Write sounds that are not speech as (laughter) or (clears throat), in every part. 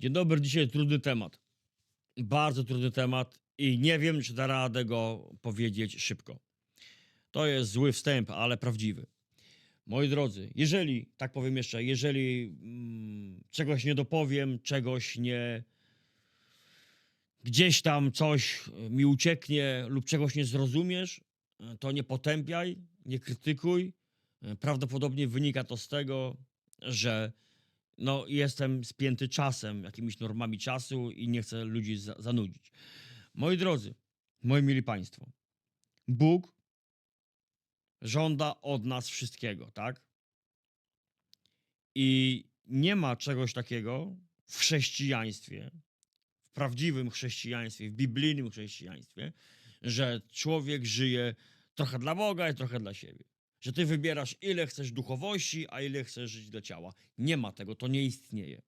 Dzień dobry, dzisiaj trudny temat. Bardzo trudny temat i nie wiem, czy da radę go powiedzieć szybko. To jest zły wstęp, ale prawdziwy. Moi drodzy, jeżeli, tak powiem jeszcze, jeżeli mm, czegoś nie dopowiem, czegoś nie. gdzieś tam coś mi ucieknie lub czegoś nie zrozumiesz, to nie potępiaj, nie krytykuj. Prawdopodobnie wynika to z tego, że no, jestem spięty czasem, jakimiś normami czasu i nie chcę ludzi za zanudzić. Moi drodzy, moi mili Państwo, Bóg żąda od nas wszystkiego, tak? I nie ma czegoś takiego w chrześcijaństwie, w prawdziwym chrześcijaństwie, w biblijnym chrześcijaństwie, że człowiek żyje trochę dla Boga i trochę dla siebie. Że ty wybierasz, ile chcesz duchowości, a ile chcesz żyć dla ciała. Nie ma tego, to nie istnieje.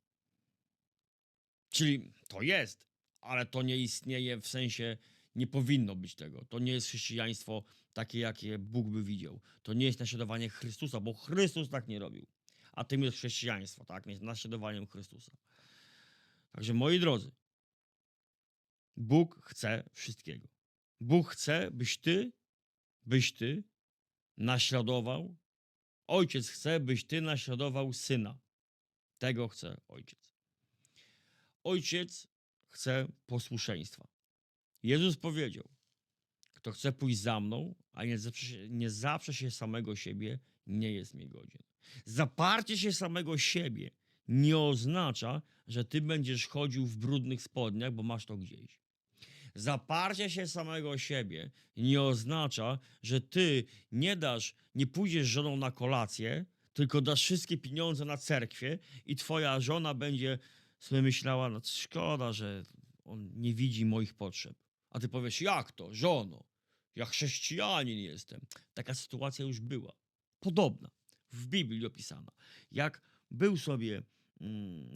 Czyli to jest, ale to nie istnieje w sensie, nie powinno być tego. To nie jest chrześcijaństwo takie, jakie Bóg by widział. To nie jest naśladowanie Chrystusa, bo Chrystus tak nie robił. A tym jest chrześcijaństwo, tak? Jest naśladowaniem Chrystusa. Także moi drodzy, Bóg chce wszystkiego. Bóg chce, byś ty, byś ty naśladował. Ojciec chce, byś ty naśladował syna. Tego chce ojciec. Ojciec chce posłuszeństwa. Jezus powiedział: Kto chce pójść za mną, a nie zawsze, nie zawsze się samego siebie, nie jest mi godzien. Zaparcie się samego siebie nie oznacza, że ty będziesz chodził w brudnych spodniach, bo masz to gdzieś. Zaparcie się samego siebie nie oznacza, że ty nie dasz, nie pójdziesz z żoną na kolację, tylko dasz wszystkie pieniądze na cerkwie i twoja żona będzie sobie myślała, no szkoda, że on nie widzi moich potrzeb. A ty powiesz, jak to, żono? Ja chrześcijanin jestem. Taka sytuacja już była. Podobna. W Biblii opisana. Jak był sobie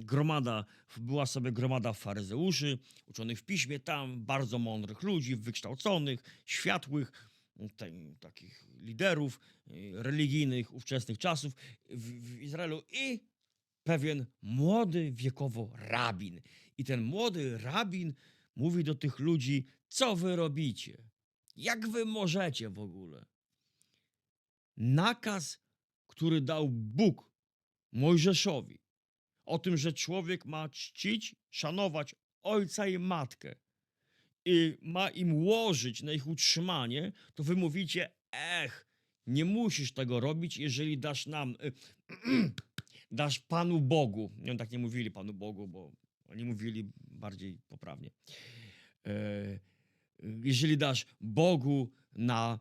gromada, była sobie gromada faryzeuszy, uczonych w piśmie, tam bardzo mądrych ludzi, wykształconych, światłych, te, takich liderów y, religijnych ówczesnych czasów w, w Izraelu i pewien młody wiekowo rabin. I ten młody rabin mówi do tych ludzi, co wy robicie? Jak wy możecie w ogóle? Nakaz, który dał Bóg Mojżeszowi, o tym, że człowiek ma czcić, szanować ojca i matkę i ma im łożyć na ich utrzymanie, to wy mówicie, ech, nie musisz tego robić, jeżeli dasz nam, y, (clears throat) dasz Panu Bogu. Nie, tak nie mówili Panu Bogu, bo oni mówili bardziej poprawnie. E, jeżeli dasz Bogu na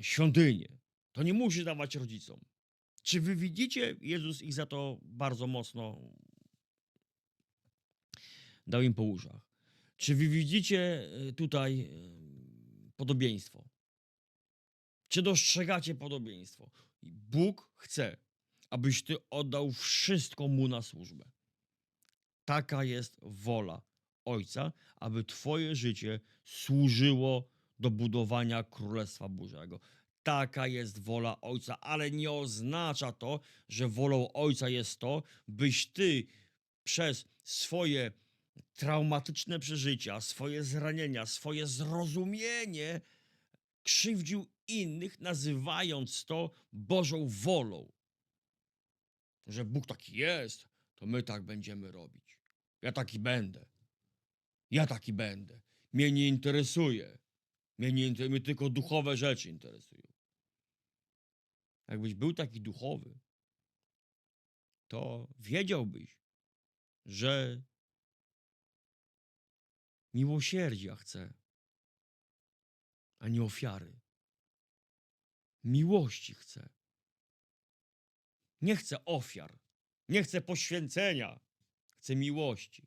świątynię, to nie musisz dawać rodzicom. Czy wy widzicie, Jezus ich za to bardzo mocno dał im po uszach. Czy wy widzicie e, tutaj e, podobieństwo? Czy dostrzegacie podobieństwo? Bóg chce, abyś ty oddał wszystko mu na służbę. Taka jest wola Ojca, aby Twoje życie służyło do budowania Królestwa Bożego. Taka jest wola Ojca, ale nie oznacza to, że wolą Ojca jest to, byś Ty przez swoje traumatyczne przeżycia, swoje zranienia, swoje zrozumienie krzywdził innych, nazywając to Bożą wolą. Że Bóg taki jest, to my tak będziemy robić. Ja taki będę. Ja taki będę. Mnie nie interesuje. Mnie, nie, mnie tylko duchowe rzeczy interesują. Jakbyś był taki duchowy, to wiedziałbyś, że miłosierdzia chce, a nie ofiary. Miłości chce. Nie chce ofiar. Nie chce poświęcenia. Chce miłości.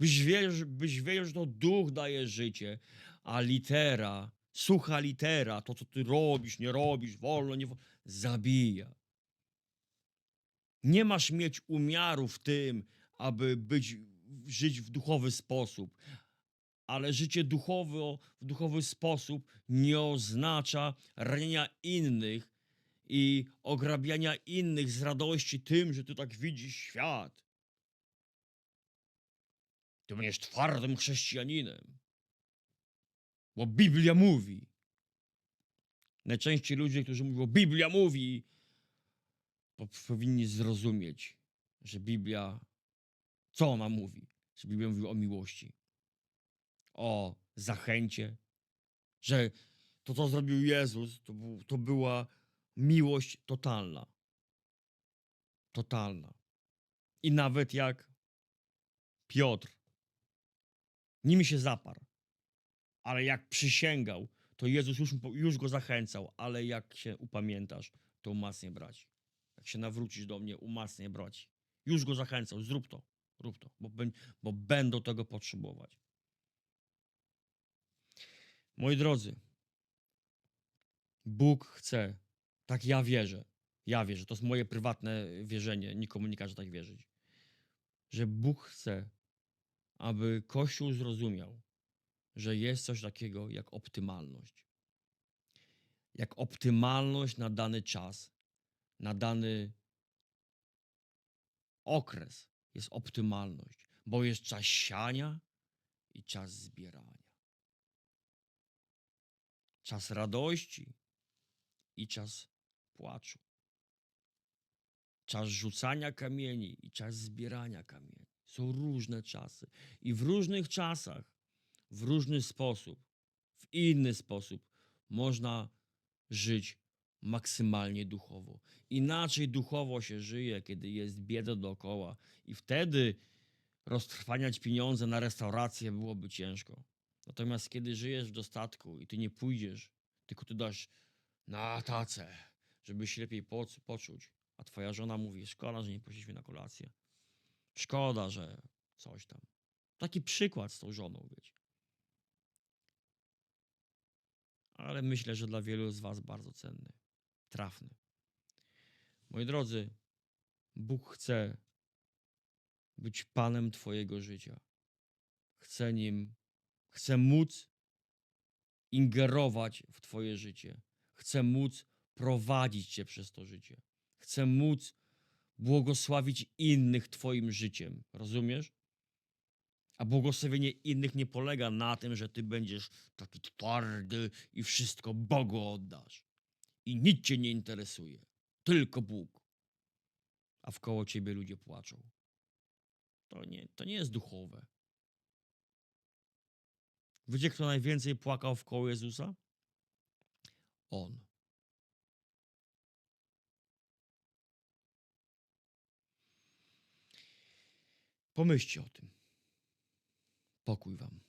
Byś wiedział, byś wiedział, że to duch daje życie, a litera, sucha litera, to co ty robisz, nie robisz, wolno, nie wolno, zabija. Nie masz mieć umiaru w tym, aby być, żyć w duchowy sposób. Ale życie duchowe, w duchowy sposób nie oznacza ranienia innych i ograbiania innych z radości tym, że ty tak widzisz świat. Ty będziesz twardym chrześcijaninem. Bo Biblia mówi. Najczęściej ludzie, którzy mówią, Biblia mówi, po- powinni zrozumieć, że Biblia, co ona mówi? Że Biblia mówi o miłości, o zachęcie, że to, co zrobił Jezus, to, to była miłość totalna. Totalna. I nawet jak Piotr nim się zaparł, ale jak przysięgał, to Jezus już, już go zachęcał, ale jak się upamiętasz, to umacniaj braci. Jak się nawrócisz do mnie, umacniaj braci. Już go zachęcał, zrób to, rób to, bo, bo będą tego potrzebować. Moi drodzy, Bóg chce, tak ja wierzę, ja wierzę, to jest moje prywatne wierzenie, nikomu nie każe tak wierzyć, że Bóg chce, aby Kościół zrozumiał, że jest coś takiego jak optymalność. Jak optymalność na dany czas, na dany okres jest optymalność, bo jest czas siania i czas zbierania. Czas radości i czas płaczu. Czas rzucania kamieni i czas zbierania kamieni. Są różne czasy. I w różnych czasach, w różny sposób, w inny sposób można żyć maksymalnie duchowo. Inaczej duchowo się żyje, kiedy jest bieda dookoła, i wtedy roztrwaniać pieniądze na restaurację byłoby ciężko. Natomiast kiedy żyjesz w dostatku i ty nie pójdziesz, tylko ty dasz na tacę, żeby się lepiej poc- poczuć, a twoja żona mówi: Szkoda, że nie poszliśmy na kolację. Szkoda, że coś tam. Taki przykład z tą żoną, wiecie. Ale myślę, że dla wielu z Was bardzo cenny, trafny. Moi drodzy, Bóg chce być Panem Twojego życia. Chce nim, chce móc ingerować w Twoje życie. Chce móc prowadzić Cię przez to życie. Chce móc błogosławić innych Twoim życiem. Rozumiesz? A błogosławienie innych nie polega na tym, że Ty będziesz taki twardy i wszystko Bogu oddasz. I nic Cię nie interesuje. Tylko Bóg. A wkoło Ciebie ludzie płaczą. To nie, to nie jest duchowe. Wiecie, kto najwięcej płakał wkoło Jezusa? On. Pomyślcie o tym. Pokój wam.